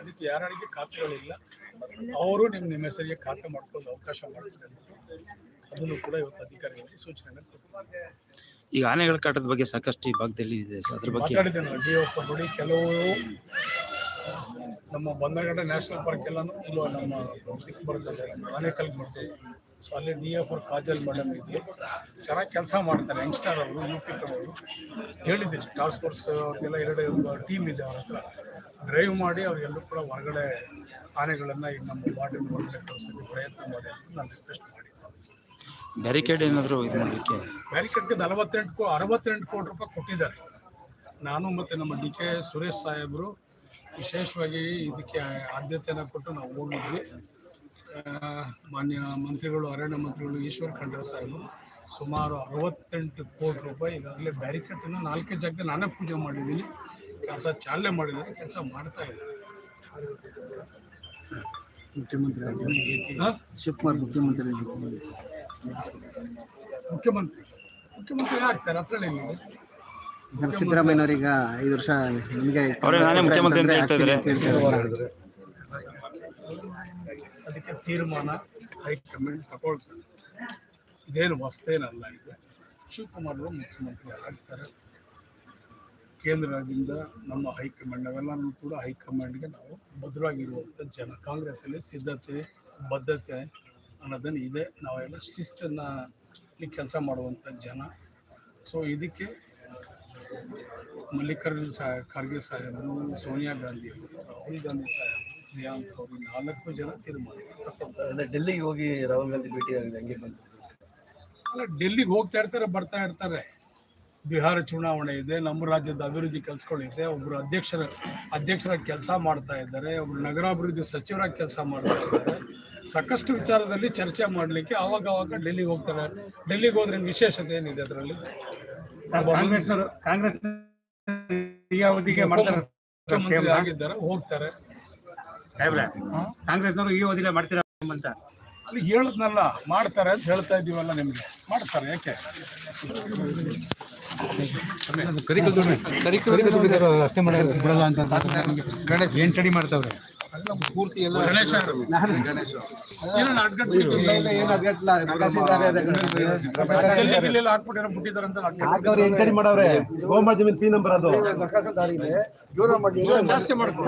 ಅದಕ್ಕೆ ಯಾರಿಗೆ ಖಾತೆಗಳಿಲ್ಲ ಅವರು ನಿಮ್ಮ ನಿಮ್ಮ ಹೆಸರಿಗೆ ಖಾತೆ ಮಾಡ್ಕೊಂಡು ಅವಕಾಶ ಮಾಡ್ತಾರೆ. ಅದನ್ನು ಕೂಡ ಇವತ್ತು ಅಧಿಕಾರಿಗಳಿಗೆ ಸೂಚನೆ ಕೊಟ್ಟಿದ್ದಾರೆ. ಈಗ ಆನೆಗಳ ಕಾಟದ ಬಗ್ಗೆ ಸಾಕಷ್ಟು ಈ ಭಾಗದಲ್ಲಿ ಇದೆ ಸರ್. ಅದ್ರ ಬಗ್ಗೆ ನಾನು ಡಿ ಎಫ್ ನೋಡಿ ಕೆಲವರು ನಮ್ಮ ಬಂದರಗಡೆ ನ್ಯಾಷನಲ್ ಪಾರ್ಕ್ ಎಲ್ಲಾನು ಇಲ್ಲೋ ನಮ್ಮ ಇದಕ್ಕೆ ಬರ್ತದೆ ಆನೇಕಲ್ಗೆ ಮಾಡ್ತೀವಿ. ಸೊ ಅಲ್ಲಿ ಡಿ ಎಫ್ ಅವ್ರು ಕಾಜಲ್ ಮೇಡಮ್ ಇದ್ದರು ಚೆನ್ನಾಗಿ ಕೆಲಸ ಮಾಡ್ತಾರೆ ಯಂಗ್ಸ್ಟರ್ ಅವರು ಯು ಪಿ ಅವರು ಹೇಳಿದ್ದೀನಿ ಟಾಸ್ಕ್ ಫೋರ್ಸ್ ಅವ್ರಿಗೆಲ್ಲ ಎರಡು ಟೀಮ್ ಇದೆ ಅವ್ರ ಹತ್ರ. ಡ್ರೈವ್ ಮಾಡಿ ಅವರೆಲ್ಲರೂ ಕೂಡ ಹೊರಗಡೆ ಆನೆಗಳನ್ನು ಈಗ ನಮ್ಮ ವಾರ್ಡಿನ ಹೊರಗಡೆ ಕಳಿಸೋಕ್ಕೆ ಪ್ರಯತ್ನ ಮಾಡಿ ಅಂತ ನಾನು ರಿಕ್ವೆಸ್ಟ್ ಮಾಡಿ ಬ್ಯಾರಿಕೇಡ್ ಏನಾದರೂ ಇದು ಮಾಡಲಿಕ್ಕೆ? ಬ್ಯಾರಿಕೇಡ್ಗೆ ನಲವತ್ತೆಂಟು ಕೋ ಅರವತ್ತೆಂಟು ಕೋಟಿ ರೂಪಾಯಿ ಕೊಟ್ಟಿದ್ದಾರೆ. ನಾನು ಮತ್ತು ನಮ್ಮ ಡಿ ಕೆ ಸುರೇಶ್ ಸಾಹೇಬರು ವಿಶೇಷವಾಗಿ ಇದಕ್ಕೆ ಆದ್ಯತೆಯನ್ನು ಕೊಟ್ಟು ನಾವು ಹೋಗಿದ್ವಿ. ಮಾನ್ಯ ಮಂತ್ರಿಗಳು ಅರಣ್ಯ ಮಂತ್ರಿಗಳು ಈಶ್ವರ್ ಖಂಡ್ರೆ ಸಾಹೇಬರು ಸುಮಾರು ಅರವತ್ತೆಂಟು ಕೋಟಿ ರೂಪಾಯಿ ಈಗಾಗಲೇ ಬ್ಯಾರಿಕೇಡನ್ನು ನಾಲ್ಕೇ ಜಾಗದಲ್ಲಿ ನಾನೇ ಪೂಜೆ ಮಾಡಿದ್ದೀನಿ. ಕೆಲಸ ಚಾಲನೆ ಮಾಡಿದ್ದಾರೆ ಕೆಲಸ ಮಾಡ್ತಾ ಇದ್ದಾರೆ ಮುಖ್ಯಮಂತ್ರಿ ಶಿವಕುಮಾರ್ ಮುಖ್ಯಮಂತ್ರಿ ಮುಖ್ಯಮಂತ್ರಿ. ಮುಖ್ಯಮಂತ್ರಿ. ಆಗ್ತಾರೆ ಹತ್ರ ನೀವು ಸಿದ್ದರಾಮಯ್ಯನವರೀಗ ಐದು ವರ್ಷ ನಿಮಗೆ ಅವರೇ ನಾನೇ ಮುಖ್ಯಮಂತ್ರಿ ಅಂತ ಹೇಳ್ತಾ ಇದ್ದಾರೆ. ಅದಕ್ಕೆ ತೀರ್ಮಾನ ಹೈಕಮಾಂಡ್ ತಗೊಳ್ತಾರೆ. ಇದೇನು ಹೊಸ್ತೇನಲ್ಲ ಇದು. ಶಿವಕುಮಾರ್ ಅವರು ಮುಖ್ಯಮಂತ್ರಿ ಆಗ್ತಾರೆ. ಕೇಂದ್ರದಿಂದ ನಮ್ಮ ಹೈಕಮಾಂಡ್ ನಾವೆಲ್ಲರೂ ಕೂಡ ಹೈಕಮಾಂಡ್ಗೆ ನಾವು ಭದ್ರವಾಗಿರುವಂಥ ಜನ. ಕಾಂಗ್ರೆಸ್ಸಲ್ಲಿ ಸಿದ್ಧತೆ ಬದ್ಧತೆ ಅನ್ನೋದನ್ನು ಇದೆ. ನಾವೆಲ್ಲ ಶಿಸ್ತನ್ನು ಕೆಲಸ ಮಾಡುವಂಥ ಜನ. ಸೊ ಇದಕ್ಕೆ ಮಲ್ಲಿಕಾರ್ಜುನ್ ಸಾ ಖರ್ಗೆ ಸಾಹೇಬರು ಸೋನಿಯಾ ಗಾಂಧಿ ಅವರು ರಾಹುಲ್ ಗಾಂಧಿ ಸಾಹೇಬರು ಪ್ರಿಯಾಂಕ್ ಅವರು ನಾಲ್ಕು ಜನ ತೀರ್ಮಾನ ಡೆಲ್ಲಿಗೆ ಹೋಗಿ ರಾಹುಲ್ ಗಾಂಧಿ ಭೇಟಿ ಆಗಿದೆ ಹಂಗೆ ಬಂದು ಅಲ್ಲ ಡೆಲ್ಲಿಗೆ ಹೋಗ್ತಾ ಇರ್ತಾರೆ ಬರ್ತಾ ಇರ್ತಾರೆ. ಬಿಹಾರ ಚುನಾವಣೆ ಇದೆ ನಮ್ಮ ರಾಜ್ಯದ ಅಭಿವೃದ್ಧಿ ಕೆಲಸಗಳಿದೆ ಒಬ್ಬರು ಅಧ್ಯಕ್ಷರ ಅಧ್ಯಕ್ಷರಾಗಿ ಕೆಲಸ ಮಾಡ್ತಾ ಇದ್ದಾರೆ ಒಬ್ಬರು ನಗರಾಭಿವೃದ್ಧಿ ಸಚಿವರಾಗಿ ಕೆಲಸ ಮಾಡ್ತಾ ಇದ್ದಾರೆ. ಸಾಕಷ್ಟು ವಿಚಾರದಲ್ಲಿ ಚರ್ಚೆ ಮಾಡಲಿಕ್ಕೆ ಆವಾಗ ಆವಾಗ ಡೆಲ್ಲಿಗೆ ಹೋಗ್ತಾರೆ. ಡೆಲ್ಲಿಗೆ ಹೋದ್ರೆ ವಿಶೇಷತೆ ಏನಿದೆ ಅದರಲ್ಲಿ? ಕಾಂಗ್ರೆಸ್ ಮುಖ್ಯಮಂತ್ರಿ ಆಗಿದ್ದಾರೆ ಹೋಗ್ತಾರೆ. ಕಾಂಗ್ರೆಸ್ನವರು ಈ ಅವಧಿಗೆ ಮಾಡ್ತೀರಾ ಅಂತ. ಅಲ್ಲಿ ಹೇಳದ್ನಲ್ಲ ಮಾಡ್ತಾರೆ ಅಂತ ಹೇಳ್ತಾ ಇದೀವಲ್ಲ ನಿಮಗೆ. ಮಾಡ್ತಾರೆ ಯಾಕೆ? ರಸ್ತೆ ಮಾಡೋದು ಅಂತ ಗಣೇಶ್ ಮಾಡ್ತಾವ್ರೆ ಪೂರ್ತಿ ಎಲ್ಲ ಗಣೇಶ ಏನೋ ಜಲ್ಲಿ ಗಿಲ್ಲಿ ಎಲ್ಲ ಹಾಕ್ಬಿಟ್ಟಿರೋ ಬಿಟ್ಟಿದ್ದಾರೆ ಅಂತ ಜಾಸ್ತಿ ಮಾಡ್ಕೊಂಡು.